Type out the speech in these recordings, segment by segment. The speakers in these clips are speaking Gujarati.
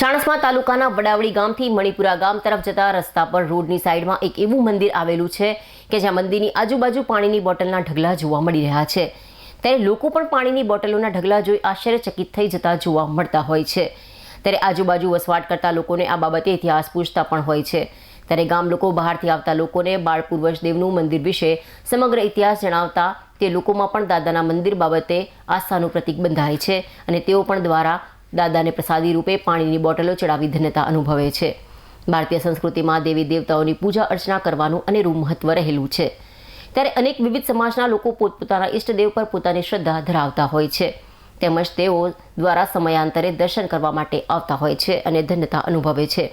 ચાણસ્મા તાલુકાના વડાવડી ગામથી મણિપુરા ગામ તરફ જતા રસ્તા પર રોડની સાઈડમાં એક એવું મંદિર આવેલું છે કે જ્યાં મંદિરની આજુબાજુ પાણીની બોટલના ઢગલા જોવા મળી રહ્યા છે. ત્યારે લોકો પણ પાણીની બોટલોના ઢગલા જોઈ આશ્ચર્યચકિત થઈ જતા જોવા મળતા હોય છે. ત્યારે આજુબાજુ વસવાટ કરતા લોકોને આ બાબતે ઇતિહાસ પૂછતા પણ હોય છે. ત્યારે ગામ લોકો બહારથી આવતા લોકોને બાળ પૂર્વજદેવનું મંદિર વિશે સમગ્ર ઇતિહાસ જણાવતા તે લોકોમાં પણ દાદાના મંદિર બાબતે આસ્થાનું પ્રતીક બંધાય છે અને તેઓ પણ દ્વારા દાદાને પ્રસાદી રૂપે પાણીની બોટલો ચડાવી ધન્યતા અનુભવે છે. ભારતીય સંસ્કૃતિમાં દેવી દેવતાઓની પૂજા અર્ચના કરવાનું અનેરું મહત્વ રહેલું છે. ત્યારે અનેક વિવિધ સમાજના લોકો પોતપોતાના ઈષ્ટદેવ પર પોતાની શ્રદ્ધા ધરાવતા હોય છે. તેમજ તેઓ દ્વારા સમયાંતરે દર્શન કરવા માટે આવતા હોય છે અને ધન્યતા અનુભવે છે.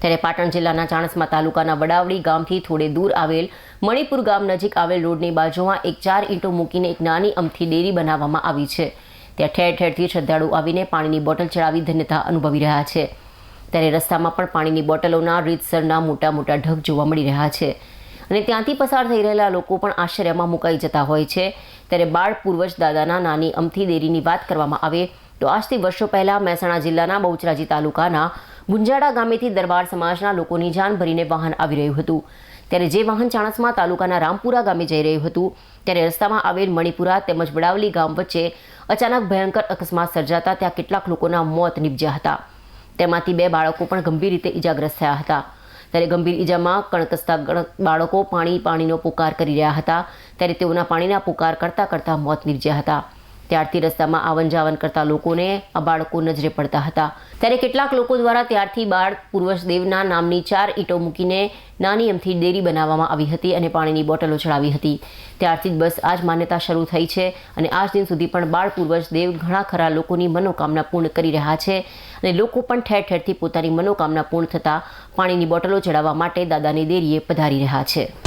ત્યારે પાટણ જિલ્લાના ચાણસ્મા તાલુકાના વડાવડી ગામથી થોડે દૂર આવેલ મણિપુર ગામ નજીક આવેલ રોડની બાજુમાં એક ચાર ઈંટો મૂકીને એક નાની અમથી ડેરી બનાવવામાં આવી છે. ત્યાં ઠેર ઠેરથી શ્રદ્ધાળુ આવીને પાણીની બોટલ ચડાવી ધન્યતા અનુભવી રહ્યા છે. ત્યારે રસ્તામાં પણ પાણીની બોટલોના રીતસરના મોટા મોટા ઢગ જોવા મળી રહ્યા છે. અને ત્યાંથી પસાર થઈ રહેલા લોકો પણ આશ્ચર્યમાં મુકાઈ જતા હોય છે. ત્યારે બાળ પૂર્વજ દાદાના નાની અમથી દેરીની વાત કરવામાં આવે તો આજથી વર્ષો પહેલાં મહેસાણા જિલ્લાના બહુચરાજી તાલુકાના ગુંજાડા ગામેથી દરબાર સમાજના લોકોની જાન ભરીને વાહન આવી રહ્યું હતું. ત્યારે જે વાહન ચાણસમાં તાલુકાના રામપુરા ગામે જઈ રહ્યું હતું, ત્યારે રસ્તામાં આવેલ મણિપુરા તેમજ વડાવલી ગામ વચ્ચે અચાનક ભયંકર અકસ્માત સર્જાતા ત્યાં કેટલાક લોકોના મોત નીપજ્યા હતા. તેમાંથી બે બાળકો પણ ગંભીર રીતે ઇજાગ્રસ્ત થયા હતા. ત્યારે ગંભીર ઇજામાં કણકસતા બાળકો પાણી પાણીનો પુકાર કરી રહ્યા હતા. ત્યારે તેઓના પાણીના પુકાર કરતા કરતા મોત નીપજ્યા હતા. ત્યારથી રસ્તામાં આવન જાવન કરતા લોકોને આ બાળકો નજરે પડતા હતા. ત્યારે કેટલાક લોકો દ્વારા ત્યારથી બાળ પૂર્વજદેવના નામની ચાર ઈંટો મૂકીને નાની અમથી ડેરી બનાવવામાં આવી હતી અને પાણીની બોટલો ચડાવી હતી. ત્યારથી જ બસ આજ માન્યતા શરૂ થઈ છે અને આજ દિન સુધી પણ બાળ પૂર્વજદેવ ઘણા ખરા લોકોની મનોકામના પૂર્ણ કરી રહ્યા છે અને લોકો પણ ઠેર ઠેરથી પોતાની મનોકામના પૂર્ણ થતાં પાણીની બોટલો ચડાવવા માટે દાદાની દેરીએ પધારી રહ્યા છે.